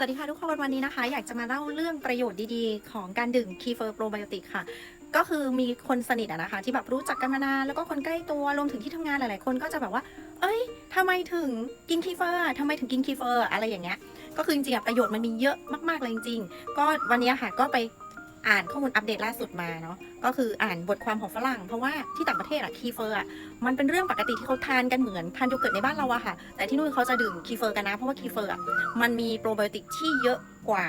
สวัสดีค่ะทุกคนวันนี้นะคะ อยากจะมาเล่าเรื่องประโยชน์ดีๆ ของการดื่มคีเฟอร์โปรไบโอติกค่ะ ก็คือมีคนสนิทอะนะคะ ที่แบบรู้จักกันมานานแล้วก็คนใกล้ตัวรวมถึงที่ทำงานหลายๆ คนก็จะแบบว่า เอ้ยทำไมถึงกินคีเฟอร์ทำไมถึงกินคีเฟอร์อะไรอย่างเงี้ยก็คือจริงๆประโยชน์มันมีเยอะมากๆเลยจริงๆก็วันนี้ค่ะก็ไป อ่านข้อมูลอัปเดตล่าสุดมาเนาะก็คืออ่านบทความของฝรั่ง เพราะว่าที่ต่างประเทศอะคีเฟอร์อะมันเป็นเรื่องปกติที่เขาทานกันเหมือนทานโยเกิร์ตในบ้านเราอะค่ะ แต่ที่นู่นเขาจะดื่มคีเฟอร์กันนะ เพราะว่าคีเฟอร์อะมันมีโปรไบโอติกที่เยอะกว่า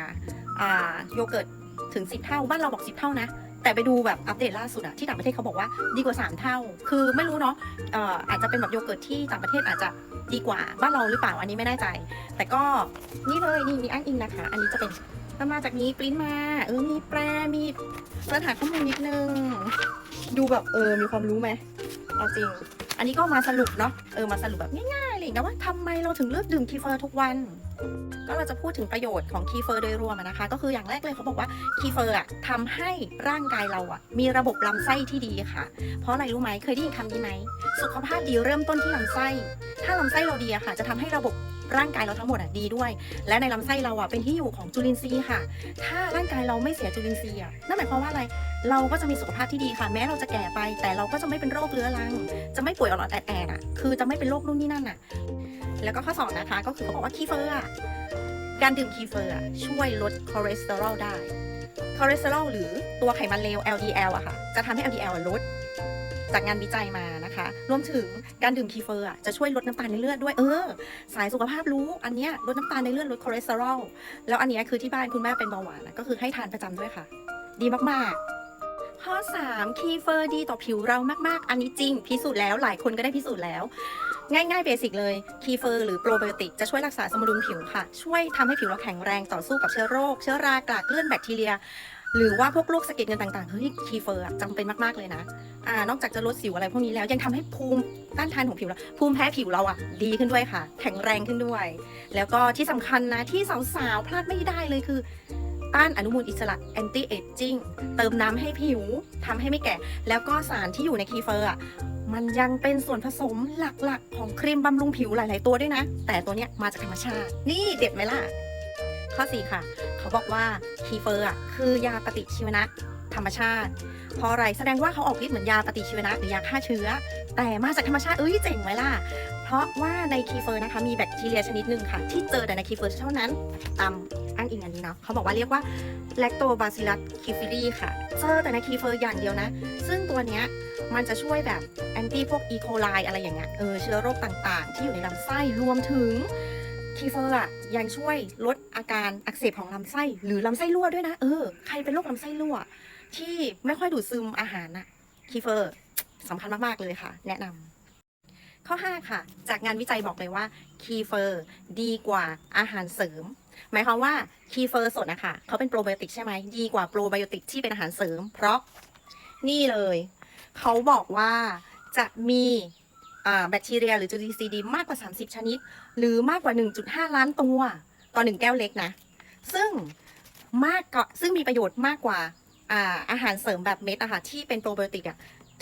โยเกิร์ตถึง 10 เท่า บ้านเราบอก 10 เท่านะ แต่ไปดูแบบอัปเดตล่าสุดอะที่ต่างประเทศเขาบอกว่าดีกว่า 3 เท่า คือไม่รู้เนาะอาจจะเป็นแบบโยเกิร์ตที่ต่างประเทศอาจจะดีกว่าบ้านเราหรือเปล่าอันนี้ไม่แน่ใจ แต่ก็นี่เลยนี่มีอ้างอิงนะคะ อันนี้จะเป็น มันมาจากนี้ปริ้นมา เออมีแปรมีเสิร์ชหาข้อมูลนิดนึง ดูแบบเออมีความรู้ไหมเอาจริง อันนี้ก็มาสรุปเนาะเออมาสรุปแบบง่ายๆเลยนะว่าทำไมเราถึงเลือกดื่มคีเฟอร์ทุกวัน ก็เราจะพูดถึงประโยชน์ของคีเฟอร์โดยรวมนะคะ ก็คืออย่างแรกเลยเขาบอกว่าคีเฟอร์อะทำให้ร่างกายเราอะมีระบบลำไส้ที่ดีค่ะ เพราะอะไรรู้ไหมเคยได้ยินคำนี้ไหมสุขภาพดีเริ่มต้นที่ลำไส้ ถ้าลำไส้เราดีอะค่ะ จะทำให้ระบบร่างกายเราทั้งหมดอะดีด้วย และในลำไส้เราอะเป็นที่อยู่ของจุลินทรีย์ค่ะ ถ้าร่างกายเราไม่เสียจุลินทรีย์อะนั่นหมายความว่าอะไรเราก็จะมีสุขภาพที่ดีค่ะ แม้เราจะแก่ไป แต่เราก็จะไม่เป็นโรคเรื้อรัง จะไม่ป่วยออดแอดอะคือจะไม่เป็นโรคนู่นนี่นั่นอะ แล้วก็ข้อสองนะคะ ก็คือเขาบอกว่าคีเฟอร์การดื่มคีเฟอร์ช่วยลดคอเลสเตอรอลได้ คอเลสเตอรอลหรือตัวไขมันเลว LDL อะค่ะ จะทำให้ LDL ลด จากงานวิจัยมานะคะ รวมถึงการดื่มคีเฟอร์จะช่วยลดน้ำตาลในเลือดด้วย เออ สายสุขภาพรู้ อันเนี้ยลดน้ำตาลในเลือดลดคอเลสเตอรอล แล้วอันเนี้ยคือที่บ้านคุณแม่เป็นเบาหวานนะก็คือให้ทานประจำด้วยค่ะ ดีมากๆข้อ 3 คีเฟอร์ดีต่อผิวเรามาก ๆ อันนี้จริง พิสูจน์แล้วหลายคนก็ได้พิสูจน์แล้ว ง่ายๆเบสิกเลยคีเฟอร์หรือโปรไบโอติกจะช่วยรักษาสมดุลผิวค่ะ ช่วยทำให้ผิวเราแข็งแรงต่อสู้กับเชื้อโรค เชื้อรากลากเลื่อนแบคทีเรีย หรือว่าพวกโรคสะเก็ดเงินต่างๆเฮ้ยคีเฟอร์จำเป็นมากๆเลยนะอ่านอกจากจะลดสิวอะไรพวกนี้แล้วยังทำให้ภูมิต้านทานของผิวเราภูมิแพ้ผิวเราอะดีขึ้นด้วยค่ะ แข็งแรงขึ้นด้วย แล้วก็ที่สำคัญนะที่สาวๆพลาดไม่ได้เลยคือ ต้านอนุมูลอิสระ anti aging เติมน้ำให้ผิวทำให้ไม่แก่ แล้วก็สารที่อยู่ในคีเฟอร์อะมันยังเป็นส่วนผสมหลักๆ ของครีมบำรุงผิวหลายๆตัวด้วยนะ แต่ตัวเนี้ยมาจากธรรมชาติ นี่เด็ดไหมล่ะ ข้อ 4 ค่ะ เขาบอกว่าคีเฟอร์อะคือยาปฏิชีวนะธรรมชาติ เพราะอะไรแสดงว่าเขาออกฤทธิ์เหมือนยาปฏิชีวนะหรือยาฆ่าเชื้อ แต่มาจากธรรมชาติเอ้ยเจ๋งไหมล่ะ เพราะว่าในคีเฟอร์นะคะมีแบคทีเรียชนิดหนึ่งค่ะ ที่เจอแต่ในคีเฟอร์เท่านั้นตามอ้างอิงอันนี้เนาะเขาบอกว่าเรียกว่า Lactobacillus kifidi ค่ะ เจอแต่ในคีเฟอร์อย่างเดียวนะ ซึ่งตัวเนี้ยมันจะช่วยแบบแอนตี้พวกอีโคไลอะไรอย่างเงี้ยเออเชื้อโรคต่างๆ ที่อยู่ในลำไส้รวมถึงคีเฟอร์อะยังช่วยลดอาการอักเสบของลำไส้ หรือลำไส้รั่วด้วยนะเออใครเป็นโรคลำไส้รั่ว ที่ไม่ค่อยดูดซึมอาหารน่ะคีเฟอร์ สำคัญมาก ๆ เลยค่ะ แนะนำข้อ 5 ค่ะ จากงานวิจัยบอกเลยว่าคีเฟอร์ดีกว่าอาหารเสริม หมายความว่าคีเฟอร์สดนะคะเขาเป็นโปรไบโอติกใช่ไหมดีกว่าโปรไบโอติกที่เป็นอาหารเสริม เพราะนี่เลยเขาบอกว่าจะมีแบคทีเรีย หรือจุลินทรีย์ดีมากกว่า 30 ชนิด หรือมากกว่า 1.5 ล้านตัว ต่อหนึ่งแก้วเล็กนะ ซึ่งมากกว่าซึ่งมีประโยชน์มากกว่าอาอาหารเสริมแบบเม็ดอะค่ะที่เป็นโปรไบโอติกอะ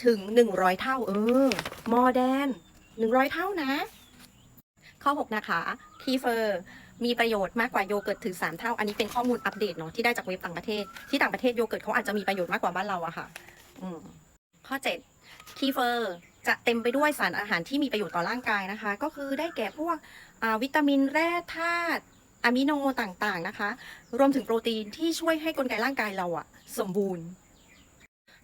ถึง 100 เท่า เออมอแดน100 เท่านะ ข้อ 6 นะคะคีเฟอร์มีประโยชน์มากกว่าโยเกิร์ตถึง 3 เท่า อันนี้เป็นข้อมูลอัปเดตเนาะที่ได้จากเว็บต่างประเทศ ที่ต่างประเทศโยเกิร์ตเขาอาจจะมีประโยชน์มากกว่าบ้านเราอะค่ะข้อ 7 คีเฟอร์จะเต็มไปด้วยสารอาหารที่มีประโยชน์ต่อร่างกายนะคะ ก็คือได้แก่พวกวิตามินแร่ธาตุอะมิโนต่างๆนะคะ รวมถึงโปรตีนที่ช่วยให้กลไกร่างกายเราอะสมบูรณ์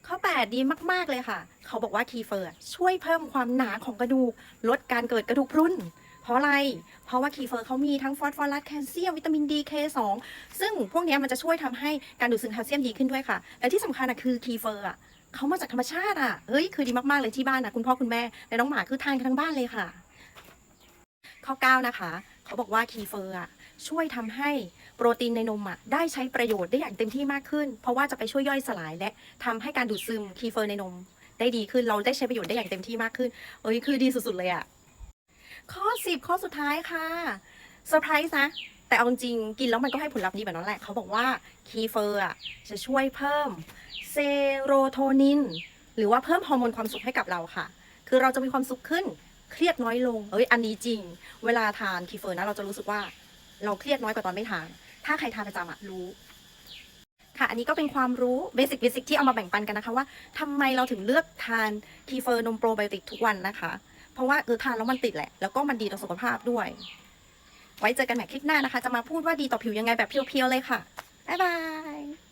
ข้อ 8 ดีมากๆเลยค่ะ เขาบอกว่าคีเฟอร์ช่วยเพิ่มความหนาของกระดูก ลดการเกิดกระดูกพรุนเพราะอะไร เพราะว่าคีเฟอร์เขามีทั้งฟอสฟอรัสแคลเซียมวิตามินดีเคสองซึ่งพวกนี้มันจะช่วยทำให้การดูดซึมแคลเซียมดีขึ้นด้วยค่ะ และที่สำคัญอะคือคีเฟอร์อะเขามาจากธรรมชาติอะเฮ้ย คือดีมาก ๆ เลยที่บ้านนะคุณพ่อคุณแม่ และน้องหมาคือทานกันทั้งบ้านเลยค่ะ ข้อ 9 นะคะ เขาบอกว่าคีเฟอร์อะช่วยทำให้โปรตีนในนมอะได้ใช้ประโยชน์ได้อย่างเต็มที่มากขึ้น เพราะว่าจะไปช่วยย่อยสลาย และทำให้การดูดซึมคีเฟอร์ในนม ได้ดีขึ้นเราได้ใช้ประโยชน์ได้อย่างเต็มที่มากขึ้น เอ้ยคือดีสุดๆเลยอะข้อ10ข้อสุดท้ายค่ะเซอร์ไพรส์นะแต่เอาจริงกินแล้วมันก็ให้ผลลัพธ์ดีแบบนั้นแหละ เขาบอกว่าคีเฟอร์อะจะช่วยเพิ่มเซโรโทนินหรือว่าเพิ่มฮอร์โมนความสุขให้กับเราค่ะ คือเราจะมีความสุขขึ้น เครียดน้อยลงเอ้ยอันนี้จริง เวลาทานคีเฟอร์นะเราจะรู้สึกว่า เราเครียดน้อยกว่าตอนไม่ทาน ถ้าใครทานประจำอะรู้ค่ะ อันนี้ก็เป็นความรู้เบสิกเบสิกที่เอามาแบ่งปันกันนะคะ ว่าทำไมเราถึงเลือกทานทีเฟอร์นมโปรไบโอติกทุกวันนะคะ เพราะว่าเออทานแล้วมันติดแหละ แล้วก็มันดีต่อสุขภาพด้วย ไว้เจอกันใหม่คลิปหน้านะคะ จะมาพูดว่าดีต่อผิวยังไงแบบเพียวๆเลยค่ะ บ๊ายบาย